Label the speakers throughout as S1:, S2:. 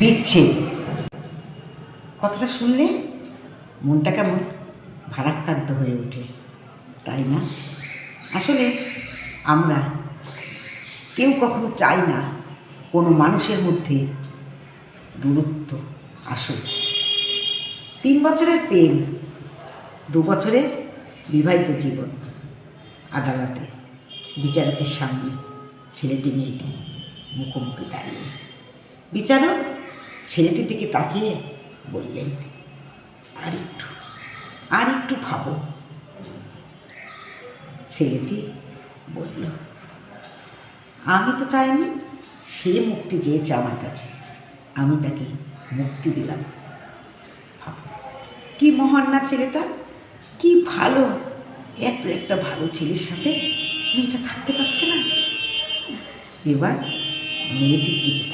S1: বিচ্ছেদ কথাটা শুনলে মনটা কেমন? ভারাক্রান্ত হয়ে ওঠে, তাই না? আসলে আমরা কেউ কখনো চাই না কোনো মানুষের মধ্যে দূরত্ব আসুক। তিন বছরের প্রেম, দু বছরের বিবাহিত জীবন, আদালতে, বিচারকের সামনে ছেলেটি মেয়েটি মুখোমুখি দাঁড়িয়ে। বিচারক ছেলেটির দিকে তাকিয়ে বললেন, আর একটু আর একটু ভাবো। ছেলেটি বলল, আমি তো চাইনি সে মুক্তি চেয়েছে আমার কাছে। আমি তাকে মুক্তি দিলাম। ভাবো কি মহান না ছেলেটা, কি ভালো। এত একটা ভালো ছেলের সাথে মেয়েটা থাকতে পারছে না। এবার মেয়েটির দিকে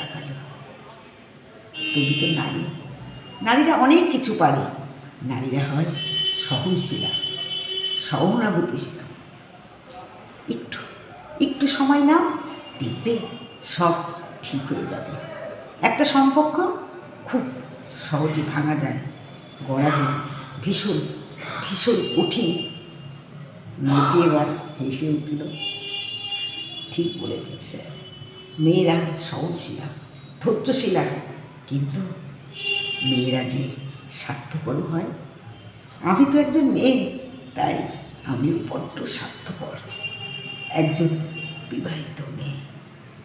S1: তুমি তো নারী। নারীরা অনেক কিছু পারে। নারীরা হয় সহনশীলা, সহনাভূতিশীলা। একটু একটু সময় নাও, দেখবে সব ঠিক হয়ে যাবে। একটা সম্পর্ক খুব সহজে ভাঙা যায়। গড়া যায়। ভীষণ ভীষণ কঠিন। মেয়েটি এবার হেসে উঠল, ঠিক বলেছেন স্যার। মেয়েরা সহনশীলা, ধৈর্যশীলা। কিন্তু মেয়েরা যে স্বার্থপর হয়? আমি তো একজন মেয়ে, তাই আমিও বড্ড স্বার্থপর। একজন বিবাহিত মেয়ে।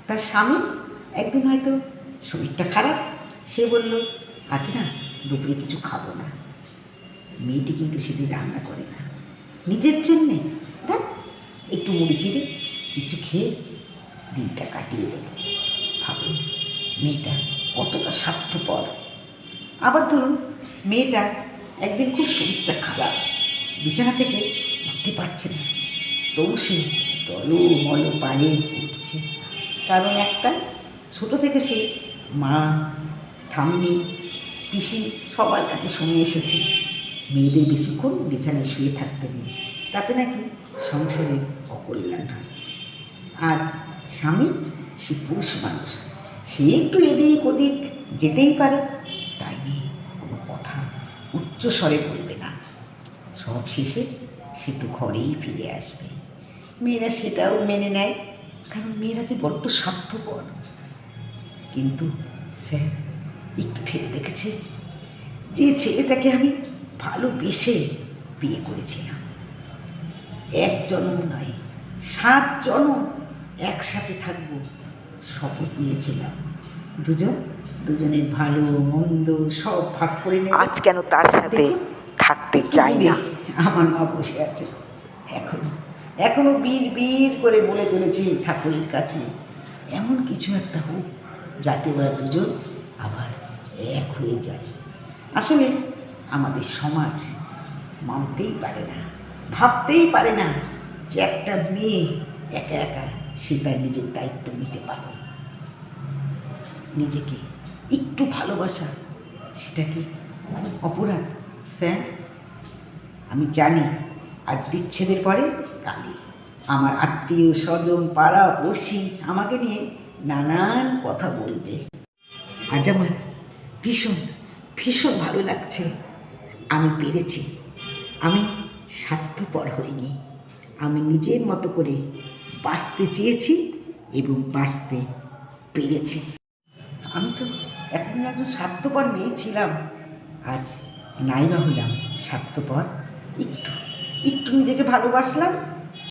S1: তার স্বামী একদিন হয়তো শরীরটা খারাপ, সে বলল আজ না, দুপুরে কিছু খাব না। মেয়েটি কিন্তু সেদিন রান্না করে না। নিজের জন্যে দেখ একটু মুড়ি চিড়ে কিছু খেয়ে দিনটা কাটিয়ে দেবো। ভাবুন মেয়েটা কতটা স্বার্থপর। আবার ধরুন, মেয়েটা একদিন খুব শরীরটা খারাপ, বিছানা থেকে উঠতে পারছে না। তবু সে টলো মলো পায়ে উঠছে। কারণ একটা ছোট থেকে সে মা, ঠাম্মি, পিসি সবার কাছে শুনে এসেছে, মেয়েদের বেশিক্ষণ বিছানায় শুয়ে থাকতে নেই। তাতে নাকি সংসারে অকল্যাণ হয়। আর স্বামী সে পুরুষ মানুষ। সে একটু এদিক ওদিক যেতেই পারে। তাই নিয়ে কোনো কথা উচ্চস্বরে বলবে না। সব শেষে সে তো ঘরেই ফিরে আসবে। মেয়েরা সেটাও মেনে নেয়, কারণ মেয়েরা যে বড্ড স্বার্থপর। কিন্তু স্যার, একটু ভেবে দেখেছে যে ছেলেটাকে আমি ভালোবেসে বিয়ে করেছিলাম। এক জন্ম নয়, সাত জন্ম একসাথে থাকব। শপথ নিয়েছিলাম। দুজন দুজনের ভালো মন্দ সব ভাগ করে
S2: আজ কেন তার সাথে থাকতে চাই না?
S1: আমার মা বসে আছে এখন এখনও বীর বীর করে বলে চলেছে ঠাকুরের কাছে। এমন কিছু একটা হোক যাতে ওরা দুজন আবার এক হয়ে যায়। আসলে আমাদের সমাজ মানতেই পারে না ভাবতেই পারে না যে একটা মেয়ে একা একা সে তার নিজের দায়িত্ব নিতে পারে। নিজেকে একটু ভালোবাসা সেটা কি খুব অপরাধ, স্যার। আমি জানি আজ বিচ্ছেদের পরে কালি। আমার আত্মীয় স্বজন, পাড়া, পড়শি আমাকে নিয়ে নানান কথা বলবে। আজ আমার ভীষণ ভীষণ ভালো লাগছে। আমি পেরেছি। আমি স্বার্থপর হইনি। আমি নিজের মতো করে বাঁচতে চেয়েছি এবং বাঁচতে পেরেছি। আমি তো এতদিন একজন স্বার্থপর মেয়ে ছিলাম। আজ নাইবা হলাম স্বার্থপর। একটু একটু নিজেকে ভালোবাসলাম।